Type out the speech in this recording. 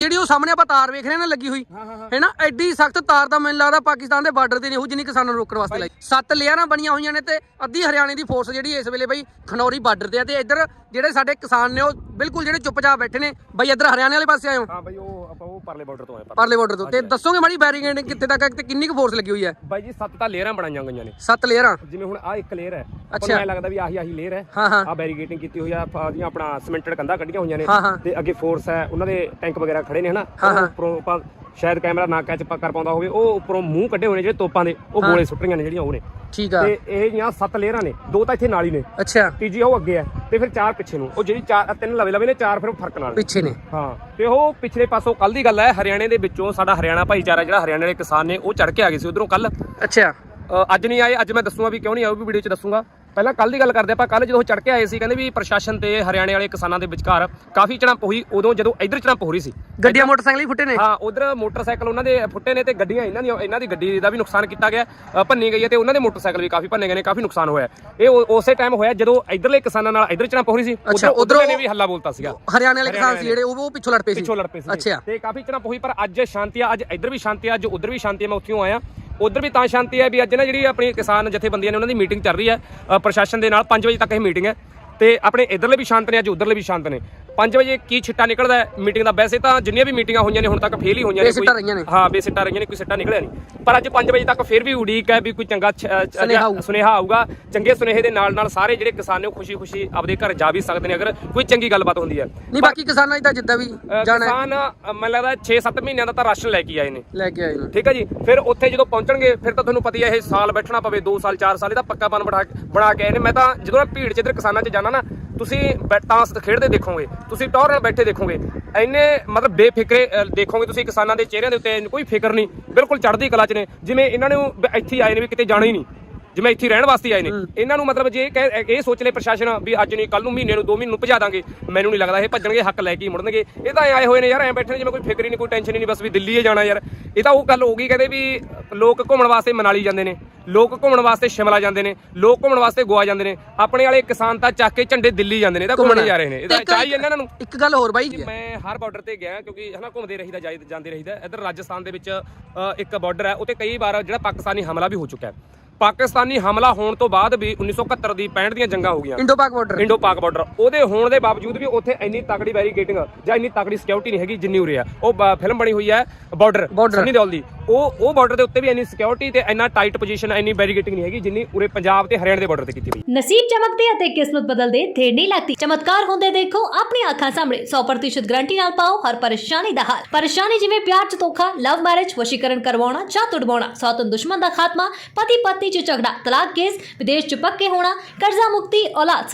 ਜਿਹੜੀ ਉਹ ਸਾਹਮਣੇ ਆਪਾਂ ਤਾਰ ਵੇਖ ਰਹੇ ਨਾ ਲੱਗੀ ਹੋਈ ਹਾਂ ਹਾਂ ਹਾਂ। ਹੈ ਨਾ? ਐਡੀ ਸਖਤ ਤਾਰ ਤਾਂ ਮੈਨੂੰ ਲੱਗਦਾ ਪਾਕਿਸਤਾਨ ਦੇ ਬਾਰਡਰ ਤੇ ਨਹੀਂ ਹੋ ਜਿੰਨੀ ਕਿਸਾਨਾਂ ਨੂੰ ਰੋਕਣ ਵਾਸਤੇ ਲਾਈ। ਸੱਤ ਲੇਅਰਾਂ ਬਣੀਆਂ ਹੋਈਆਂ ਨੇ ਤੇ ਅੱਧੀ ਹਰਿਆਣੇ ਦੀ ਫੋਰਸ ਜਿਹੜੀ ਇਸ ਵੇਲੇ ਬਈ ਖਨੌਰੀ ਬਾਰਡਰ ਤੇ ਆ ਤੇ ਇੱਧਰ ਜਿਹੜੇ ਸਾਡੇ ਕਿਸਾਨ ਨੇ ਉਹ ਬਿਲਕੁਲ ਜਿਹੜੇ ਚੁੱਪਚਾਪ ਬੈਠੇ ਨੇ ਬਈ ਇੱਧਰ ਹਰਿਆਣੇ ਵਾਲੇ ਪਾਸੇ ਆਏ ਹੋ ਬਾਈ ਉਹ ਪਰਲੇ ਬਾਰਡਰ ਤੋਂ ਆਏ ਪਰ ਪਰਲੇ ਬਾਰਡਰ ਤੋਂ। ਤੇ ਦੱਸੋਗੇ ਮਾੜੀ ਬੈਰੀਗੇਡ ਕਿੱਥੇ ਤੱਕ ਹੈ ਤੇ ਕਿੰਨੀ ਕੁ ਫੋਰਸ ਲੱਗੀ ਹੋਈ ਹੈ? ਬਾਈ ਜੀ ਸੱਤ ਤਾਂ ਲੇਅਰਾਂ ਬਣਾਈਆਂ ਗਈਆਂ ਨੇ। ਸੱਤ ਲੇਅਰਾਂ? ਜਿਵੇਂ ਹੁਣ ਆ ਇੱਕ ਲੇਅਰ ਹੈ। ਅੱਛਾ। ਨੂੰ ਐ ਲੱਗਦਾ ਵੀ ਆਹੀ ਆਹੀ ਲੇਅਰ ਹੈ। ਹਾਂ ਹਾਂ। ਆ ਬੈਰੀਗੇਟਿੰਗ ਕੀਤੀ ਹੋਈ ਆ ਆਹ ਦੀਆਂ ਆਪਣਾ ਸਿਮੈਂਟਡ ਕੰਧਾਂ ਕੱਢੀਆਂ ਹੋਈਆਂ ਨੇ। ਹਾਂ, ਹਾਂ। ਤੇ ਅੱਗੇ ਫੋਰਸ ਹੈ ਉਹਨਾਂ ਦੇ ਟੈਂਕ ਵਗੈਰਾ ਖੜੇ ਨੇ ਹਨਾ? ਹਾਂ, ਹਾਂ। ਉਹ ਉੱਪਰੋਂ ਆਪਾਂ ਸ਼ਾਇਦ ਕੈਮਰਾ ਨਾ ਕੈਚ ਕਰ ਪਾਉਂਦਾ ਹੋਵੇ ਉਹ ਉੱਪਰੋਂ ਮੂੰਹ ਕੱਢੇ ਨੇ ਜਿਹੜੇ ਤੋਪਾਂ ਦੇ ਉਹ। ਗੋਲੇ ਸੁੱਟ ਰਹੀਆਂ ਨੇ ਜਿਹੜੀਆਂ ਉਹ ਨੇ। ਠੀਕ ਆ। ਤੇ ਇਹ ਜੀਆਂ ਸੱਤ ਲੇਅਰਾਂ ਨੇ ਦੋ ਤਾਂ ਇੱਥੇ ਨਾਲ ਹੀ ਨੇ। ਅੱਛਾ। ਤੀਜੀ ਉਹ ਅੱਗੇ ਹੈ ਤੇ ਫਿਰ ਚਾਰ ਪਿੱਛੇ ਨੂੰ। ਉਹ ਜਿਹੜੀ ਚਾਰ ਤਿੰਨ ਲਵੇ ਲਵੇ ਨੇ ਚਾਰ ਫਿਰ ਫ਼ਰਕ ਨਾਲ। ਪਿੱਛੇ ਨੇ। ਹਾਂ ਤੇ ਉਹ ਪਿਛਲੇ ਪਾਸੋਂ ਕੱਲ ਦੀ ਗੱਲ ਹੈ ਹਰਿਆਣੇ ਦੇ ਵਿੱਚੋਂ ਸਾਡਾ ਹਰਿਆਣਾ ਭਾਈਚਾਰਾ ਜਿਹੜਾ ਹਰਿਆਣੇ ਦੇ ਕਿਸਾਨ ਨੇ ਉਹ ਚੜ ਕੇ ਆ ਗਏ ਸੀ ਉਧਰੋਂ ਕੱਲ ਅੱਛਾ। ਅੱਜ ਨਹੀਂ ਆਏ ਅੱਜ ਮੈਂ ਦੱਸੂਗਾ ਵੀ ਕਿਉਂ ਨਹੀਂ ਆਏ ਉਹ ਵੀ ਵੀਡੀਓ 'ਚ ਦੱਸੂਗਾ। ਪਹਿਲਾਂ ਕੱਲ ਦੀ ਗੱਲ ਕਰਦੇ ਆਪਾਂ ਕੱਲ ਜਦੋਂ ਚੜ ਕੇ ਆਏ ਸੀ ਕਹਿੰਦੇ ਵੀ ਪ੍ਰਸ਼ਾਸਨ ਤੇ ਹਰਿਆਣੇ ਵਾਲੇ ਕਿਸਾਨਾਂ ਦੇ ਵਿਚਕਾਰ ਕਾਫੀ ਝੜਪ ਹੋਈ ਉਦੋਂ ਜਦੋਂ ਇੱਧਰ ਝੜਪ ਹੋ ਰਹੀ ਸੀ। ਗੱਡੀਆਂ ਮੋਟਰਸਾਈਕਲ ਹੀ ਫੁੱਟੇ ਨੇ? ਹਾਂ ਉਧਰ ਮੋਟਰਸਾਈਕਲ ਉਹਨਾਂ ਦੇ ਫੁੱਟੇ ਨੇ ਤੇ ਗੱਡੀਆਂ ਇਹਨਾਂ ਦੀਆਂ ਇਹਨਾਂ ਦੀ ਗੱਡੀ ਦਾ ਵੀ ਨੁਕਸਾਨ ਕੀਤਾ ਗਿਆ ਭੰਨੀ ਗਈ ਹੈ ਤੇ ਉਹਨਾਂ ਦੇ ਮੋਟਰਸਾਈਕਲ ਵੀ ਕਾਫੀ ਭੰਨੇ ਗਏ ਨੇ ਕਾਫੀ ਨੁਕਸਾਨ ਹੋਇਆ। ਇਹ ਉਸੇ ਟਾਈਮ ਹੋਇਆ ਜਦੋਂ ਇੱਧਰਲੇ ਕਿਸਾਨਾਂ ਨਾਲ ਇੱਧਰ ਝੜਪ ਹੋ ਰਹੀ ਸੀ ਉਧਰ ਉੱਧਰੋਂ- ਨੇ ਵੀ ਹੱਲਾ ਬੋਲਤਾ ਸੀਗਾ। ਹਰਿਆਣੇ ਵਾਲੇ ਕਿਸਾਨ ਸੀ ਜਿਹੜੇ ਉਹ ਪਿੱਛੋਂ ਲੜ ਪਏ ਸੀ? ਪਿੱਛੋਂ ਲੜ ਪਏ ਸੀ ਅੱਛਾ। ਤੇ ਕਾਫੀ ਝੜਪ ਹੋਈ ਪਰ ਅੱਜ ਸ਼ਾਂਤੀ ਆ ਅੱਜ ਇੱਧਰ ਵੀ ਸ਼ਾਂਤੀ ਆ ਅੱਜ ਉੱਧਰ ਵੀ ਸ਼ਾਂਤੀ ਆ ਮੈਂ ਉੱਥੋਂ ਆਇਆ। ਉੱਧਰ ਵੀ ਤਾਂ ਸ਼ਾਂਤੀ ਹੈ ਵੀ ਅੱਜ ਨਾ ਜਿਹੜੀ ਆਪਣੀ ਕਿਸਾਨ ਜਥੇਬੰਦੀਆਂ ਨੇ ਉਹਨਾਂ ਦੀ ਮੀਟਿੰਗ ਚੱਲ ਰਹੀ ਹੈ ਪ੍ਰਸ਼ਾਸਨ ਦੇ ਨਾਲ 5 ਵਜੇ ਤੱਕ ਇਹ ਮੀਟਿੰਗ ਹੈ ਤੇ ਆਪਣੇ ਇੱਧਰਲੇ ਵੀ ਸ਼ਾਂਤ ਨੇ, ਅੱਜ ਉੱਧਰਲੇ ਵੀ ਸ਼ਾਂਤ ਨੇ। 5 ਵਜੇ ਕੀ ਛਿੱਟਾ ਨਿਕਲਦਾ ਹੈ? ਮੀਟਿੰਗ ਦਾ ਵੈਸੇ ਤਾਂ ਜਿੰਨੀਆਂ ਵੀ ਮੀਟਿੰਗਾਂ ਹੋਈਆਂ ਨੇ ਹੁਣ ਤੱਕ ਫੇਲ ਹੀ ਹੋਈਆਂ ਨੇ ਬੇਸਿੱਟਾ ਰਹੀਆਂ ਨੇ। ਹਾਂ ਬੇਸਿੱਟਾ ਰਹੀਆਂ ਨੇ ਕੋਈ ਸਿੱਟਾ ਨਿਕਲਿਆ ਨਹੀਂ। ਪਰ ਅੱਜ 5 ਵਜੇ ਤੱਕ ਫਿਰ ਵੀ ਉਡੀਕ ਹੈ ਵੀ ਕੋਈ ਚੰਗਾ ਸੁਨੇਹਾ ਆਊ। ਸੁਨੇਹਾ ਆਊਗਾ। ਚੰਗੇ ਸੁਨੇਹੇ ਦੇ ਨਾਲ ਨਾਲ ਸਾਰੇ ਜਿਹੜੇ ਕਿਸਾਨ ਨੇ ਖੁਸ਼ੀ-ਖੁਸ਼ੀ ਆਪਦੇ ਘਰ ਜਾ ਵੀ ਸਕਦੇ ਨੇ ਅਗਰ ਕੋਈ ਚੰਗੀ ਗੱਲਬਾਤ ਹੁੰਦੀ ਹੈ। ਨਹੀਂ ਬਾਕੀ ਕਿਸਾਨਾਂ ਦੀ ਤਾਂ ਜਿੱਦਾਂ ਵੀ ਜਾਣਾ ਕਿਸਾਨ ਮੈਨੂੰ ਲੱਗਦਾ 6-7 ਮਹੀਨਿਆਂ ਦਾ ਤਾਂ ਰਾਸ਼ਨ ਲੈ ਕੇ ਆਏ ਨੇ। ਲੈ ਕੇ ਆਏ ਨੇ। ਠੀਕ ਹੈ ਜੀ? ਫਿਰ ਉੱਥੇ ਜਦੋਂ ਪਹੁੰਚਣਗੇ ਫਿਰ ਤਾਂ ਤੁਹਾਨੂੰ ਪਤਾ ਹੀ ਹੈ ਇਹ ਸਾਲ ਬੈਠਣਾ ਪਵੇ 2 ਸਾਲ 4 ਸਾਲ ਇਹਦਾ ਪੱਕਾ ਬਣ ਬਣਾ ਕੇ ਆਏ ਨੇ। ਮੈਂ ਤਾਂ ਜਦੋਂ ਭੀੜ 'ਚ ਇੱਧਰ ਕਿਸਾਨਾਂ 'ਚ ਜਾਣਾ ਨਾ ਤੁਸੀਂ ਤਾਂਸ ਖੇਡਦੇ ਦੇਖੋਗੇ ਤੁਸੀਂ ਟੌਰ ਨਾਲ ਬੈਠੇ ਦੇਖੋਗੇ। ਇੰਨੇ ਮਤਲਬ ਬੇਫਿਕਰੇ ਦੇਖੋਗੇ ਤੁਸੀਂ ਕਿਸਾਨਾਂ ਦੇ ਚਿਹਰਿਆਂ ਦੇ ਉੱਤੇ ਕੋਈ ਫਿਕਰ ਨਹੀਂ। ਬਿਲਕੁਲ ਚੜ੍ਹਦੀ ਕਲਾ 'ਚ ਨੇ। ਜਿਵੇਂ ਇਹਨਾਂ ਨੂੰ ਇੱਥੇ ਆਏ ਨੇ ਵੀ ਕਿਤੇ ਜਾਣਾ ਹੀ ਨਹੀਂ। ਜਿਵੇਂ ਇੱਥੇ ਰਹਿਣ ਵਾਸਤੇ ਆਏ ਨੇ। ਇਹਨਾਂ ਨੂੰ ਮਤਲਬ ਜੇ ਇਹ ਸੋਚ ਲੈ ਪ੍ਰਸ਼ਾਸਨ ਵੀ ਅੱਜ ਨਹੀਂ ਕੱਲ ਨੂੰ ਮਹੀਨੇ ਨੂੰ 2 ਮਹੀਨੇ ਨੂੰ ਭਜਾ ਦਾਂਗੇ। ਮੈਨੂੰ ਨਹੀਂ ਲੱਗਦਾ ਇਹ ਭੱਜਣਗੇ ਹੱਕ ਲੈ ਕੇ ਹੀ ਮੁੜਨਗੇ। ਇਹ ਤਾਂ ਐਂ ਆਏ ਹੋਏ ਨੇ ਯਾਰ ਐਂ ਬੈਠੇ ਨੇ ਜਿਵੇਂ ਕੋਈ ਫਿਕਰ ਹੀ ਨਹੀਂ ਕੋਈ ਟੈਨਸ਼ਨ ਹੀ ਨਹੀਂ ਬਸ ਵੀ ਦਿੱਲੀ ਹੀ ਜਾਣਾ ਯਾਰ। ਇਹ ਤਾਂ ਉਹ ਗੱਲ ਹੋ ਗਈ ਕਹਿੰਦੇ ਵੀ ਲੋਕ ਘੁੰਮਣ ਵਾਸਤੇ ਮਨਾਲੀ ਜਾਂਦੇ ਨੇ। ਲੋਕ ਘੁੰਮਣ ਵਾਸਤੇ ਸ਼ਿਮਲਾ ਜਾਂਦੇ ਨੇ ਲੋਕ ਘੁੰਮਣ ਵਾਸਤੇ ਗੋਆ ਜਾਂਦੇ ਨੇ ਆਪਣੇ ਵਾਲੇ ਕਿਸਾਨ ਤਾਂ ਚੱਕ ਕੇ ਝੰਡੇ ਦਿੱਲੀ ਜਾਂਦੇ ਨੇ ਇਹ ਤਾਂ ਘੁੰਮਣ। ਜਾ ਰਹੇ ਨੇ ਇਹ ਤਾਂ ਤੇ ਇੱਕ- ਚਾਹੀਏ ਇਹਨਾਂ ਨੂੰ। ਇੱਕ ਗੱਲ ਹੋਰ ਬਾਈ। ਮੈਂ ਹਰ ਬਾਰਡਰ ਤੇ ਗਿਆ ਕਿਉਂਕਿ ਹਨਾ ਘੁੰਮਦੇ ਰਹੀਦਾ ਜਾਂਦੇ ਰਹੀਦਾ। ਇੱਧਰ ਰਾਜਸਥਾਨ ਦੇ ਵਿੱਚ ਇੱਕ ਬਾਰਡਰ ਹੈ ਉੱਥੇ ਕਈ ਵਾਰ ਜਿਹੜਾ ਪਾਕਿਸਤਾਨੀ ਹਮਲਾ ਵੀ ਹੋ ਚੁੱਕਾ ਹੈ। ਪਾਕਿਸਤਾਨੀ ਹਮਲਾ ਹੋਣ ਤੋਂ ਬਾਅਦ ਵੀ 1971 ਦੀ 65 ਦੀਆਂ ਜੰਗਾਂ ਹੋ ਗਈਆਂ। ਇੰਡੋ ਪਾਕ ਬਾਰਡਰ ਇੰਡੋ ਪਾਕ ਬਾਰਡਰ ਉਹਦੇ ਹੋਣ ਦੇ ਬਾਵਜੂਦ ਵੀ ਉੱਥੇ ਇੰਨੀ ਤਕੜੀ ਬੈਰੀਕੇਟਿੰਗ ਜਾਂ ਇੰਨੀ ਤਕੜੀ ਸਿਕਿਉਰਿਟੀ ਨਹੀਂ ਹੈਗੀ ਜਿੰਨੀ ਉਰੇ ਆ। ਉਹ ਫਿਲਮ ਬਣੀ ਹੋਈ ਹੈ ਬਾਰਡਰ। ਸੰਨੀ ਦਿਓਲ ਦੀ। ਉਹ ਉਹ ਬਾਰਡਰ ਦੇ ਉੱਤੇ ਵੀ ਇੰਨੀ ਸਿਕਿਉਰਿਟੀ ਤੇ ਇੰਨਾ ਟਾਈਟ ਪੋਜੀਸ਼ਨ ਇੰਨੀ ਬੈਰੀਕੇਟਿੰਗ ਨਹੀਂ ਹੈਗੀ, ਜਿੰਨੀ ਉਰੇ ਪੰਜਾਬ ਤੇ ਹਰਿਆਣਾ ਦੇ ਬਾਰਡਰ ਤੇ ਕੀਤੀ ਹੋਈ ਨਸੀਬ ਚਮਕਦੇ ਅਤੇ ਕਿਸਮਤ ਬਦਲਦੇ ਦੇਰ ਨਹੀਂ ਲੱਗਦੀ। ਚਮਤਕਾਰ ਹੁੰਦੇ ਦੇਖੋ ਆਪਣੀ ਅੱਖਾਂ ਸਾਹਮਣੇ। 100% ਗਰੰਟੀ ਨਾਲ ਪਾਓ ਹਰ ਪਰੇਸ਼ਾਨੀ ਦਾ ਹੱਲ। ਪਰੇਸ਼ਾਨੀ ਜਿਵੇਂ ਪਿਆਰ ਚ ਧੋਖਾ ਲਵ ਮੈਰਿਜ ਵਸ਼ੀਕਰਨ ਕਰਵਾਉਣਾ ਚਾਹ ਤੁੜਵਾਉਣਾ ਸੌਤਨ ਦੁਸ਼ਮਣ ਦਾ ਖਾਤਮਾ ਪਤੀ ਪਤਨੀ ਚ ਝਗੜਾ, ਤਲਾਕ ਕੇਸ, ਵਿਦੇਸ਼ ਚ ਪੱਕੇ ਹੋਣਾ, ਕਰਜ਼ਾ ਮੁਕਤੀ, ਔਲਾਦ